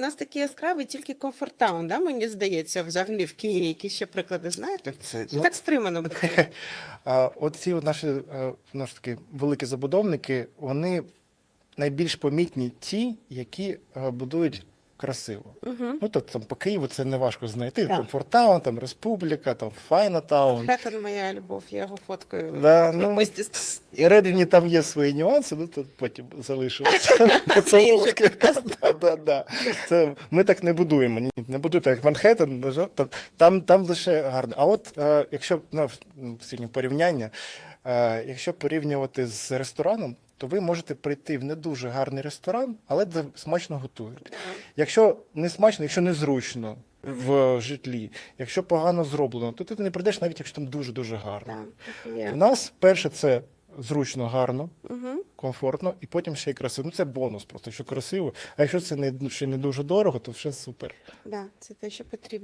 У нас такі яскраві тільки комфортаун, да? мені здається, взагалі в Києві. Які ще приклади знаєте? Це, ну, так стримано буде? Оці наші ну, ж великі забудовники, вони найбільш помітні ті, які будують красиво. Угу. Ну, тобто там по Києву це не важко знайти. Так. Там Фортаун, там Республіка, там Файнатаун. Хеттон моя любов, я його фоткаю. Да, ну, Ми і Редвіні там є свої нюанси, ну тут потім залишилося. Поцілунки. Да, да, да. Це, ми так не будуємо. Ні, не будуйте як Манхеттен, на жаль, там, там, там лише гарно. А от е, якщо ну, порівняння, е, якщо порівнювати з рестораном, то ви можете прийти в не дуже гарний ресторан, але де смачно готують. Якщо не смачно, якщо незручно в житлі, якщо погано зроблено, то ти не прийдеш, навіть якщо там дуже-дуже гарно. У нас перше це зручно, гарно, Угу. комфортно, і потім ще й красиво. Ну це бонус, просто що красиво. А якщо це не ще не дуже дорого, то все супер. Да, це те, що потрібно.